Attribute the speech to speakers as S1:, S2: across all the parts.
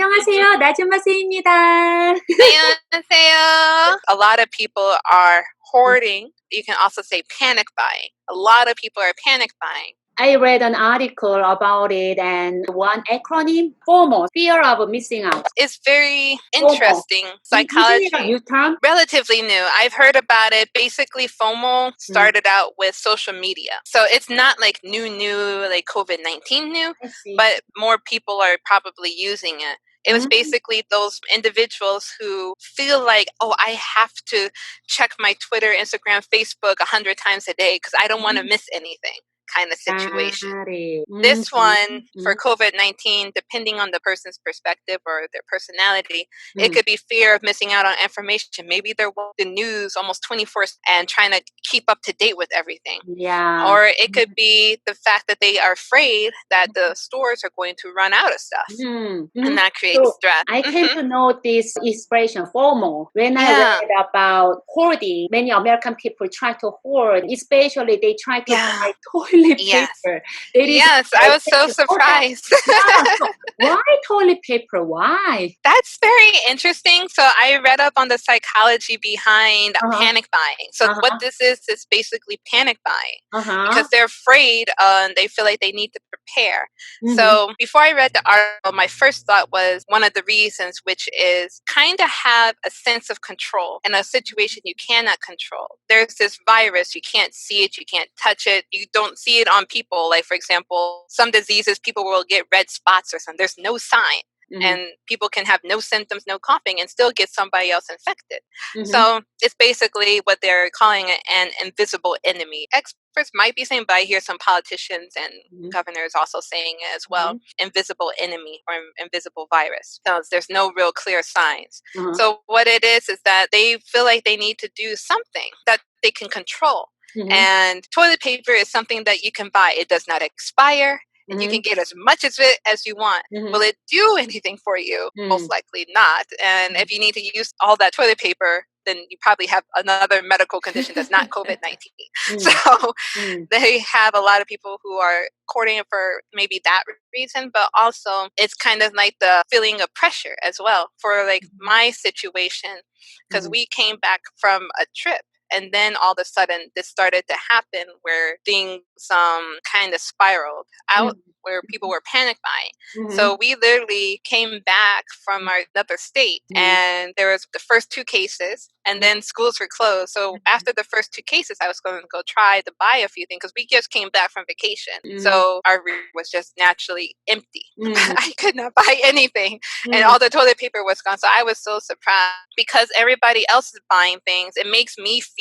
S1: 안녕하세요. 나주마세입니다.
S2: 안녕하세요. A lot of people are hoarding. You can also say panic buying. A lot of people are panic buying.
S1: I read an article about it and one acronym, FOMO, fear of missing out.
S2: It's very interesting psychology.
S1: Isn't it a new term?
S2: Relatively new. I've heard about it. Basically, FOMO started out with social media. So it's not like new, new, like COVID 19 new,
S1: I see.
S2: but more people are probably using it. It was
S1: Mm.
S2: basically those individuals who feel like, oh, I have to check my Twitter, Instagram, Facebook a hundred times a day because I don't want to
S1: Mhm.
S2: miss anything kind of situation. This one mm-hmm, for
S1: mhm,
S2: COVID 19, depending on the person's perspective or their personality, it
S1: mhm.
S2: could be fear of missing out on information. Maybe they're watching the news almost 24 and trying to keep up to date with everything.
S1: Yeah.
S2: Or it mm-hmm. could be the fact that they are afraid that mm-hmm. the stores are going to run out of stuff. And that creates
S1: So,
S2: stress.
S1: I came to know this expression FOMO when I
S2: Yeah.
S1: read about hoarding. Many American people try to hoard, especially they try to
S2: Yeah.
S1: buy toilet
S2: Yes.
S1: paper. There
S2: Yes, I was so surprised.
S1: So why toilet paper? Why?
S2: That's very interesting. So I read up on the psychology behind
S1: Uh-huh.
S2: panic buying. So
S1: Uh-huh.
S2: what this is is basically panic buying
S1: Uh-huh.
S2: because they're afraid uh, and they feel like they need to prepare.
S1: Mhm.
S2: So before I read the article, my first thought was one of the reasons, which is kind of have a sense of control in a situation you cannot control. There's this virus, you can't see it, you can't touch it, you don't see it on people. Like, for example, some diseases, people will get red spots or something. There's no sign,
S1: Mhm.
S2: and people can have no symptoms, no coughing, and still get somebody else infected.
S1: Mhm.
S2: So it's basically what they're calling an invisible enemy. Experts might be saying, but I hear some politicians and
S1: Mhm.
S2: governors also saying as well invisible enemy or invisible virus. So there's no real clear signs.
S1: Uh-huh.
S2: So what it is is that they feel like they need to do something that they can control.
S1: Mhm.
S2: And toilet paper is something that you can buy. It does not expire. And you
S1: Mhm.
S2: can get as much of it as you want.
S1: Mhm.
S2: Will it do anything for you? Most
S1: Mm.
S2: likely not. And if you need to use all that toilet paper, then you probably have another medical condition that's not COVID 19.
S1: Mm.
S2: So
S1: Mm.
S2: they have a lot of people who are courting it for maybe that reason, but also it's kind of like the feeling of pressure as well for like my situation because
S1: Mhm.
S2: we came back from a trip. And then all of a sudden, this started to happen where things um, kind of spiraled out,
S1: Mhm.
S2: where people were panic buying.
S1: Mhm.
S2: So we literally came back from our another state,
S1: Mhm.
S2: and there was the first two cases, and then schools were closed. So
S1: Mhm.
S2: after the first two cases, I was going to go try to buy a few things because we just came back from vacation. So our room was just naturally empty. I could not buy anything, and all the toilet paper was gone. So I was so surprised because everybody else is buying things. It makes me feel,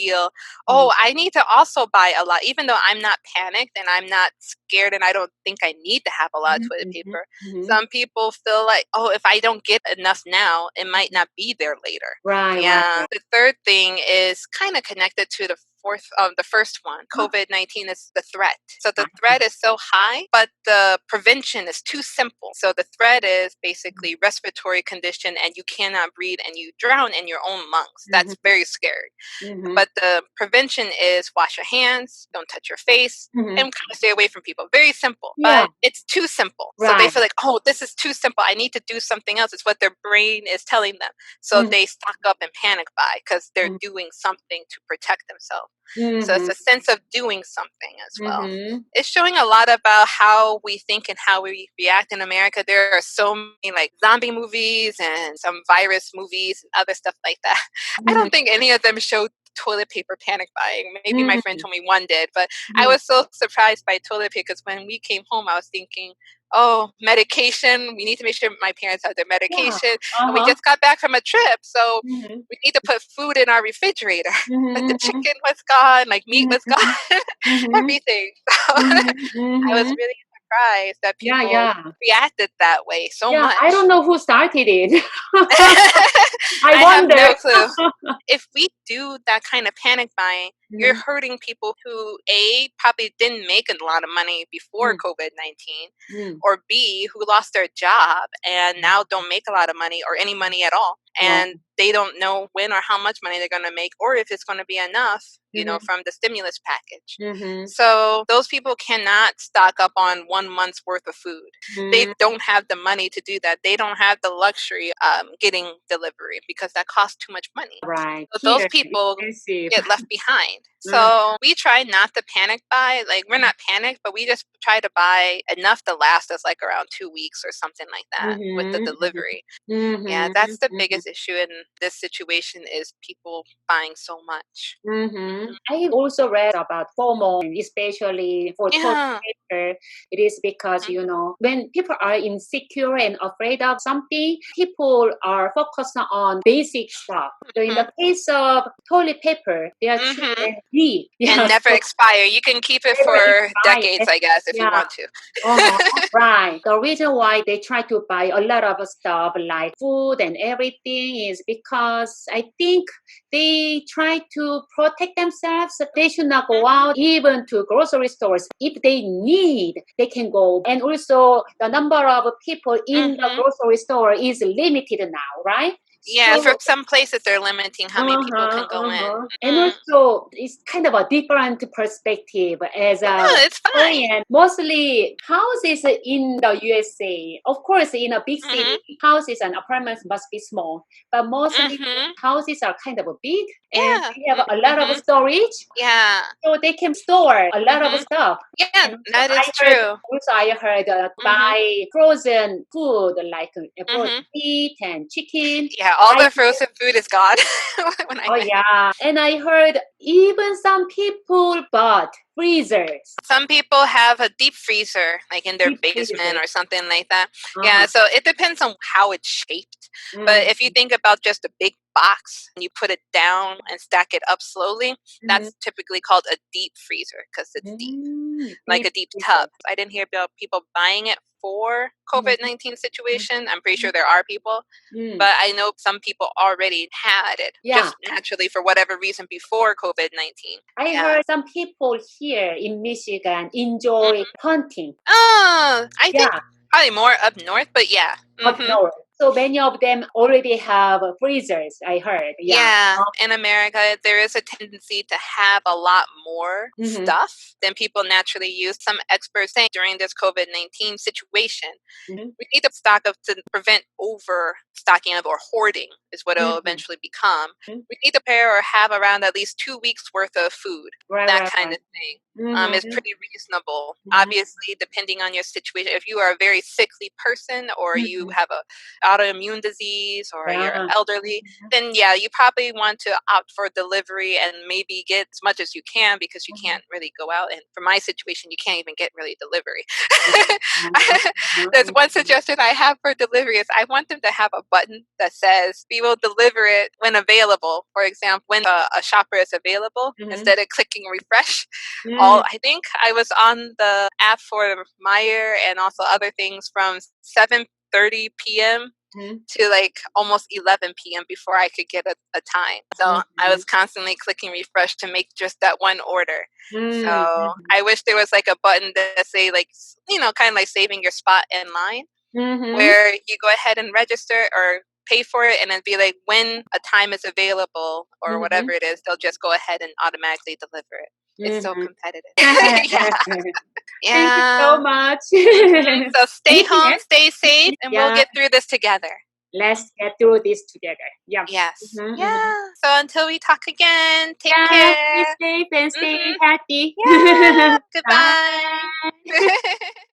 S2: oh, I need to also buy a lot, even though I'm not panicked and I'm not scared, and I don't think I need to have a lot of toilet
S1: mhm,
S2: paper.
S1: mhm.
S2: Some people feel like, oh, if I don't get enough now, it might not be there later.
S1: Right. right,
S2: Yeah.
S1: right.
S2: The third thing is kind of connected to the fourth um, the first one covid 19 is the threat so the
S1: Ah.
S2: threat is so high but the prevention is too simple so the threat is basically respiratory condition and you cannot breathe and you drown in your own lungs that's
S1: Mhm.
S2: very scary
S1: Mhm.
S2: but the prevention is wash your hands don't touch your face
S1: Mhm.
S2: and kind of stay away from people. Very simple,
S1: Yeah.
S2: but it's too simple. So they feel like, oh, this is too simple. I need to do something else. It's what their brain is telling them. So
S1: Mhm.
S2: they stock up and panic buy because they're
S1: Mhm.
S2: doing something to protect themselves. So
S1: Mhm.
S2: it's a sense of doing something as well.
S1: Mhm.
S2: It's showing a lot about how we think and how we react in America. There are so many like zombie movies and some virus movies and other stuff like that. I
S1: Mhm.
S2: don't think any of them show toilet paper panic buying. Maybe my friend
S1: Mm.
S2: told me one did, but I
S1: Mhm.
S2: was so surprised by toilet paper because when we came home, I was thinking, oh, medication. We need to make sure my parents have their
S1: Yeah.
S2: medication. And we
S1: Uh-huh.
S2: just got back from a trip, so
S1: Mhm.
S2: we need to put food in our refrigerator. Like the
S1: Mhm.
S2: chicken was gone, like meat was
S1: Mhm.
S2: gone, everything. So. I was really surprised that
S1: Yeah,
S2: people
S1: yeah.
S2: reacted that way so
S1: Yeah,
S2: much.
S1: I don't know who started it. I,
S2: I have
S1: wonder.
S2: no clue. if we do that kind of panic buying, you're
S1: Mhm.
S2: hurting people who a probably didn't make a lot of money before
S1: Mm.
S2: COVID nineteen,
S1: Mm.
S2: or b who lost their job and now don't make a lot of money or any money at all, and they don't know when or how much money they're going to make or if it's going to be enough you know
S1: Mhm.
S2: from the stimulus package
S1: Mhm.
S2: so those people cannot stock up on one month's worth of food they
S1: Mhm.
S2: don't have the money to do that they don't have the luxury um, getting delivery because that costs too much money
S1: Right.
S2: So those people get left behind.
S1: Mm.
S2: So we try not to panic buy. Like we're not panicked, but we just try to buy enough to last us like around two weeks or something like that with the
S1: Mhm, mhm.
S2: delivery. Yeah,
S1: Mhm,
S2: that's the
S1: mhm.
S2: biggest issue in this situation is people buying so much.
S1: Mm-hmm. I also read about FOMO, especially for toilet
S2: Yeah.
S1: paper. It is because you know when people are insecure and afraid of something, people are focused on basic stuff. So in the case of toilet paper, they are. Cheap and.
S2: And never
S1: so-
S2: expire. You can keep it for decades, I guess, if you want to.
S1: uh-huh, right. The reason why they try to buy a lot of stuff like food and everything is because I think they try to protect themselves. They should not go out even to grocery stores. If they need, they can go. And also the number of people in the
S2: Mhm.
S1: grocery store is limited now, right?
S2: Yeah,
S1: So-
S2: for some places they're limiting how many people can
S1: uh-huh,
S2: go in.
S1: uh-huh. And
S2: Mhm.
S1: also, it's kind of a different perspective as a
S2: Yeah, it's fine.
S1: Korean, mostly houses in the USA. Of course, in a big city,
S2: Mm-hmm.
S1: houses and apartments must be small, but mostly
S2: Mhm.
S1: houses are kind of big
S2: Yeah.
S1: and they have a lot
S2: Mhm.
S1: of storage,
S2: Yeah.
S1: so they can store a lot of stuff.
S2: Yeah,
S1: And
S2: that
S1: I
S2: is
S1: heard-
S2: true.
S1: Also, I heard uh,
S2: Mhm.
S1: buy frozen food like uh, frozen
S2: Mhm.
S1: meat and chicken.
S2: Yeah, all
S1: I
S2: the frozen food is gone. when I
S1: Oh yeah, and I heard even some people bought freezers.
S2: Some people have a deep freezer, like in their
S1: Deep
S2: basement
S1: freezer.
S2: or something like that. Yeah,
S1: Uh-huh.
S2: so it depends on how it's shaped. But if you
S1: Mhm.
S2: think about just a big box and you put it down and stack it up slowly,
S1: Mhm.
S2: that's typically called a deep freezer because it's deep,
S1: Mm,
S2: like a deep tub. I didn't hear about people buying it for COVID 19 situation. I'm pretty sure there are people,
S1: Mm.
S2: but I know some people already had it
S1: Yeah.
S2: just naturally for whatever reason before COVID 19.
S1: I
S2: yeah.
S1: heard some people here in Michigan enjoy hunting.
S2: Oh, I think probably more up north, but yeah.
S1: up
S2: Mhm.
S1: north. So many of them already have freezers. I heard.
S2: Yeah.
S1: Yeah.
S2: in America, there is a tendency to have a lot more
S1: Mhm.
S2: stuff than people naturally use. Some experts say during this COVID 19 situation,
S1: Mhm.
S2: we need to stock up to prevent overstocking of or hoarding, is what it'll
S1: Mhm.
S2: eventually become.
S1: Mhm.
S2: We need to prepare or have around at least two weeks worth of food,
S1: Right,
S2: that
S1: right,
S2: kind
S1: right.
S2: of thing. Um, is
S1: Mhm.
S2: pretty reasonable.
S1: Mhm.
S2: Obviously, depending on your situation, if you are a very sickly person or you
S1: Mhm.
S2: have a autoimmune disease or
S1: Yeah.
S2: you're elderly,
S1: Mhm.
S2: then yeah, you probably want to opt for delivery and maybe get as much as you can because you
S1: Mhm.
S2: can't really go out. And for my situation, you can't even get really delivery. There's one suggestion I have for delivery is I want them to have a button that says we will deliver it when available. For example, when a, a shopper is available, instead of clicking refresh,
S1: Mm.
S2: All I think I was on the app for Meyer and also other things from 7:30 p.m.
S1: Mhm.
S2: to like almost 11 p.m. before I could get a, a time. So I
S1: Mm-hmm.
S2: was constantly clicking refresh to make just that one order.
S1: Mm,
S2: So. I wish there was like a button that say like you know kind of like saving your spot in line
S1: Mhm.
S2: where you go ahead and register or pay for it and then be like when a time is available or
S1: Mhm.
S2: whatever it is they'll just go ahead and automatically deliver it. It's so competitive.
S1: yeah.
S2: yeah.
S1: Thank you so much.
S2: So stay home, stay safe, and we'll get through this together.
S1: Let's get through this together. Yeah.
S2: Yes.
S1: Mhm, mhm.
S2: Yeah. So until we talk again, take
S1: Yeah,
S2: care.
S1: Be safe and stay
S2: Mhm.
S1: healthy.
S2: Yeah. Goodbye.